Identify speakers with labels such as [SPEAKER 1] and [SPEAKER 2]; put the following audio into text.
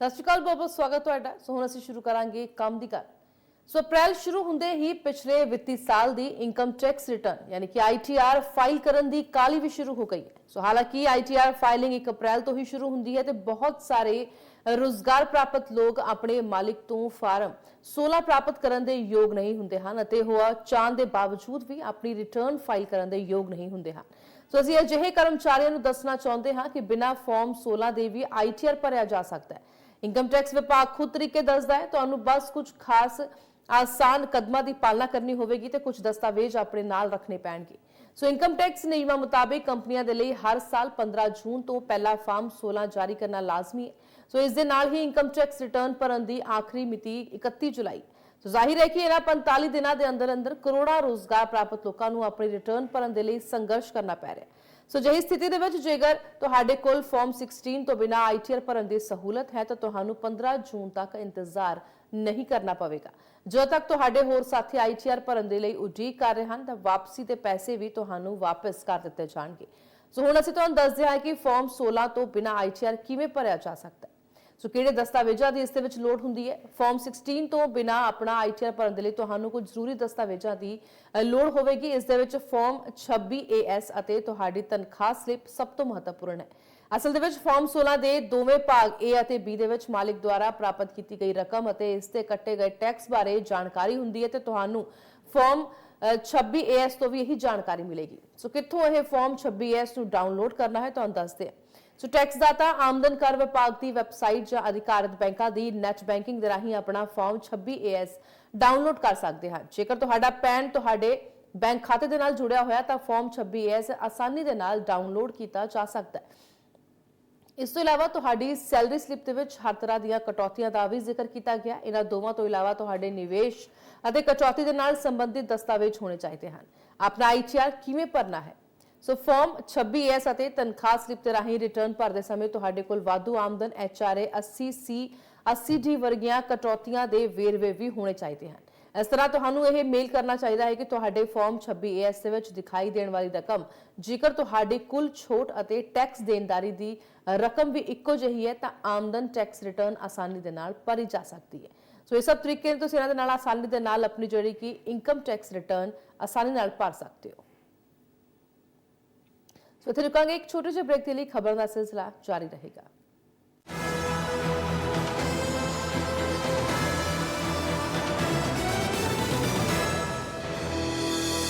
[SPEAKER 1] ਸਤਿ ਸ਼੍ਰੀ ਅਕਾਲ ਬਹੁਤ ਬਹੁਤ ਸਵਾਗਤ ਤੁਹਾਡਾ। ਸੋ ਹੁਣ ਅਸੀਂ ਸ਼ੁਰੂ ਕਰਾਂਗੇ ਕੰਮ ਦੀ ਗੱਲ। ਸੋ ਅਪ੍ਰੈਲ ਸ਼ੁਰੂ ਹੁੰਦੇ ਹੀ ਪਿਛਲੇ ਵਿੱਤੀ ਸਾਲ ਦੀ ਇਨਕਮ ਟੈਕਸ ਰਿਟਰਨ ਯਾਨੀ ਕਿ ਆਈਟੀਆਰ ਫਾਈਲ ਕਰਨ ਦੀ ਕਾਲੀ ਵੀ ਸ਼ੁਰੂ ਹੋ ਗਈ ਹੈ। ਸੋ ਹਾਲਾਂਕਿ ਆਈਟੀਆਰ ਫਾਈਲਿੰਗ 1 ਅਪ੍ਰੈਲ ਤੋਂ ਹੀ ਸ਼ੁਰੂ ਹੁੰਦੀ ਹੈ ਤੇ ਬਹੁਤ ਸਾਰੇ ਰੋਜ਼ਗਾਰ ਪ੍ਰਾਪਤ ਲੋਕ ਆਪਣੇ ਮਾਲਿਕ ਤੋਂ ਫਾਰਮ 16 ਪ੍ਰਾਪਤ ਕਰਨ ਦੇ ਯੋਗ ਨਹੀਂ ਹੁੰਦੇ ਹਨ ਅਤੇ ਉਹ ਚਾਹਣ ਦੇ ਬਾਵਜੂਦ ਵੀ ਆਪਣੀ ਰਿਟਰਨ ਫਾਈਲ ਕਰਨ ਦੇ ਯੋਗ ਨਹੀਂ ਹੁੰਦੇ ਹਨ। ਸੋ ਅਸੀਂ ਅਜਿਹੇ ਕਰਮਚਾਰੀਆਂ ਨੂੰ ਦੱਸਣਾ ਚਾਹੁੰਦੇ ਹਾਂ ਕਿ ਬਿਨਾਂ ਫਾਰਮ 16 ਦੇ ਵੀ ਆਈਟੀਆਰ ਭਰਿਆ ਜਾ ਸਕਦਾ ਹੈ। ਇਨਕਮ ਟੈਕਸ ਵਿਭਾਗ ਖੁਦ ਤਰੀਕੇ ਦੱਸਦਾ ਹੈ, ਤੁਹਾਨੂੰ ਬਸ ਕੁਝ ਖਾਸ ਆਸਾਨ ਕਦਮਾਂ ਦੀ ਪਾਲਣਾ ਕਰਨੀ ਹੋਵੇਗੀ ਤੇ ਕੁਝ ਦਸਤਾਵੇਜ਼ ਆਪਣੇ ਨਾਲ ਰੱਖਣੇ ਪੈਣਗੇ। ਸੋ ਇਨਕਮ ਟੈਕਸ ਨਿਯਮਾਂ ਮੁਤਾਬਿਕ ਕੰਪਨੀਆਂ ਦੇ ਲਈ ਹਰ ਸਾਲ 15 ਜੂਨ ਤੋਂ ਪਹਿਲਾਂ ਫਾਰਮ 16 ਜਾਰੀ ਕਰਨਾ ਲਾਜ਼ਮੀ ਹੈ। ਸੋ ਇਸ ਦੇ ਨਾਲ ਹੀ ਇਨਕਮ ਟੈਕਸ ਰਿਟਰਨ ਭਰਨ ਦੀ ਆਖਰੀ ਮਿਤੀ 31 ਜੁਲਾਈ ਜ਼ਾਹਿਰ ਹੈ ਕਿ ਇਹਨਾਂ 45 ਦਿਨਾਂ ਦੇ ਅੰਦਰ ਅੰਦਰ ਕਰੋੜਾਂ ਰੋਜ਼ਗਾਰ ਪ੍ਰਾਪਤ ਲੋਕਾਂ ਨੂੰ ਆਪਣੀ ਰਿਟਰਨ ਭਰਨ ਦੇ ਲਈ ਸੰਘਰਸ਼ ਕਰਨਾ ਪੈ ਰਿਹਾ ਹੈ। ਸੋ ਜਿਹੀ ਸਥਿਤੀ ਦੇ ਵਿੱਚ ਜੇਕਰ ਤੁਹਾਡੇ ਕੋਲ ਫਾਰਮ 16 ਤੋਂ ਬਿਨਾ ਆਈਟੀਆਰ ਭਰਨ ਦੀ ਸਹੂਲਤ ਹੈ, ਤਾਂ ਤੁਹਾਨੂੰ 15 ਜੂਨ ਤੱਕ ਇੰਤਜ਼ਾਰ ਨਹੀਂ ਕਰਨਾ ਪਵੇਗਾ। ਜਦੋਂ ਤੱਕ ਤੁਹਾਡੇ ਹੋਰ ਸਾਥੀ ਆਈਟੀਆਰ ਭਰਨ ਦੇ ਲਈ ਉਡੀਕ ਕਰ ਰਹੇ ਹਨ, ਤਾਂ ਵਾਪਸੀ ਦੇ ਪੈਸੇ ਵੀ ਤੁਹਾਨੂੰ ਵਾਪਸ ਕਰ ਦਿੱਤੇ ਜਾਣਗੇ। ਸੋ ਹੁਣ ਅਸੀਂ ਤੁਹਾਨੂੰ ਦੱਸਦੇ ਹਾਂ ਕਿ ਫਾਰਮ 16 ਤੋਂ ਬਿਨਾ ਆਈਟੀਆਰ ਕਿਵੇਂ ਭਰਿਆ ਜਾ ਸਕਦਾ ਹੈ। ਸੋ ਕਿਹੜੇ ਦਸਤਾਵੇਜ਼ਾਂ ਦੀ ਇਸ ਦੇ ਵਿੱਚ ਲੋੜ ਹੁੰਦੀ ਹੈ? ਫਾਰਮ 16 ਤੋਂ ਬਿਨਾ ਆਪਣਾ ਆਈਟੀਆਰ ਭਰਨ ਦੇ ਲਈ ਤੁਹਾਨੂੰ ਕੁਝ ਜ਼ਰੂਰੀ ਦਸਤਾਵੇਜ਼ਾਂ ਦੀ ਲੋੜ ਹੋਵੇਗੀ। ਇਸ ਦੇ ਵਿੱਚ ਫਾਰਮ 26 ਏਐਸ ਅਤੇ ਤੁਹਾਡੀ ਤਨਖਾਹ ਸਲਿੱਪ ਸਭ ਤੋਂ ਮਹੱਤਵਪੂਰਨ ਹੈ। ਅਸਲ ਦੇ ਵਿੱਚ ਫਾਰਮ 16 ਦੇ ਦੋਵੇਂ ਭਾਗ A ਅਤੇ B ਦੇ ਵਿੱਚ ਮਾਲਿਕ ਦੁਆਰਾ ਪ੍ਰਾਪਤ ਕੀਤੀ ਗਈ ਰਕਮ ਅਤੇ ਇਸ ਤੇ ਕੱਟੇ ਗਏ ਟੈਕਸ ਬਾਰੇ ਜਾਣਕਾਰੀ ਹੁੰਦੀ ਹੈ ਤੇ ਤੁਹਾਨੂੰ ਫਾਰਮ ਅ, 26 ਏਐਸ ਤੋਂ ਵੀ ਇਹੀ ਜਾਣਕਾਰੀ ਮਿਲੇਗੀ। ਸੋ ਕਿੱਥੋਂ ਇਹ ਫਾਰਮ 26 ਏਐਸ ਨੂੰ ਡਾਊਨਲੋਡ ਕਰਨਾ ਹੈ ਤੁਹਾਨੂੰ ਦੱਸਦੇ ਹਾਂ। ਸੋ ਟੈਕਸ ਦਾਤਾ ਆਮਦਨ ਕਰ ਵਿਭਾਗ ਦੀ ਵੈਬਸਾਈਟ ਜਾਂ ਅਧਿਕਾਰਤ ਬੈਂਕਾਂ ਦੀ ਨੈਟ ਬੈਂਕਿੰਗ ਦੇ ਰਾਹੀਂ ਆਪਣਾ ਫਾਰਮ 26 ਡਾਊਨਲੋਡ ਕਰ ਸਕਦੇ ਹਨ ਜੇਕਰ ਤੁਹਾਡਾ ਪੈਨ ਤੁਹਾਡੇ ਬੈਂਕ ਖਾਤੇ ਦੇ ਨਾਲ ਜੁੜਿਆ ਹੋਇਆ ਤਾਂ ਫਾਰਮ 26 ਆਸਾਨੀ ਦੇ ਨਾਲ ਡਾਊਨਲੋਡ ਕੀਤਾ ਜਾ ਸਕਦਾ ਹੈ ਇਸ ਤੋਂ ਇਲਾਵਾ ਤੁਹਾਡੀ ਸੈਲਰੀ ਸਲਿੱਪ ਦੇ ਵਿੱਚ ਹਰ ਤਰ੍ਹਾਂ ਦੀਆਂ ਕਟੌਤੀਆਂ ਦਾ ਵੀ ਜ਼ਿਕਰ ਕੀਤਾ ਗਿਆ ਇਹਨਾਂ ਦੋਵਾਂ ਤੋਂ ਇਲਾਵਾ ਤੁਹਾਡੇ ਨਿਵੇਸ਼ ਅਤੇ ਕਟੌਤੀ ਦੇ ਨਾਲ ਸੰਬੰਧਿਤ ਦਸਤਾਵੇਜ਼ ਹੋਣੇ ਚਾਹੀਦੇ ਹਨ ਆਪਣਾ ਆਈਟੀਆਰ ਕਿਵੇਂ ਭਰਨਾ ਹੈ ਸੋ ਫਾਰਮ 26S ਅਤੇ ਤਨਖਾਹ ਸਲਿੱਪ ਤੇ ਰਾਹੀਂ ਰਿਟਰਨ ਭਰਦੇ ਸਮੇਂ ਤੁਹਾਡੇ ਕੋਲ ਵਾਧੂ ਆਮਦਨ HRA 80C 80D ਵਰਗੀਆਂ ਕਟੌਤੀਆਂ ਦੇ ਵੇਰਵੇ ਵੀ ਹੋਣੇ ਚਾਹੀਦੇ ਹਨ ਇਸ ਤਰ੍ਹਾਂ ਤੁਹਾਨੂੰ ਇਹ ਮੇਲ ਕਰਨਾ ਚਾਹੀਦਾ ਹੈ ਕਿ ਤੁਹਾਡੇ ਫਾਰਮ 26AS ਦੇ ਵਿੱਚ ਦਿਖਾਈ ਦੇਣ ਵਾਲੀ ਰਕਮ ਜੇਕਰ ਤੁਹਾਡੀ ਕੁੱਲ ਛੋਟ ਅਤੇ ਟੈਕਸ ਦੇਣਦਾਰੀ ਦੀ ਰਕਮ ਵੀ ਇੱਕੋ ਜਿਹੀ ਹੈ ਤਾਂ ਆਮਦਨ ਟੈਕਸ ਰਿਟਰਨ ਆਸਾਨੀ ਦੇ ਨਾਲ ਭਰੀ ਜਾ ਸਕਦੀ ਹੈ ਸੋ ਇਹ ਸਭ ਤਰੀਕੇ ਤੁਸੀਂ ਇਹਨਾਂ ਦੇ ਨਾਲ ਆਸਾਨੀ ਦੇ ਨਾਲ ਆਪਣੀ ਜਿਹੜੀ ਕਿ ਇਨਕਮ ਟੈਕਸ ਰਿਟਰਨ ਆਸਾਨੀ ਨਾਲ ਭਰ ਸਕਦੇ ਹੋ ਸੋ ਇੱਥੇ ਰੁਕਾਂਗੇ ਇੱਕ ਛੋਟੇ ਜਿਹੇ ਬ੍ਰੇਕ ਦੇ ਲਈ ਖਬਰ ਦਾ ਸਿਲਸਿਲਾ ਜਾਰੀ ਰਹੇਗਾ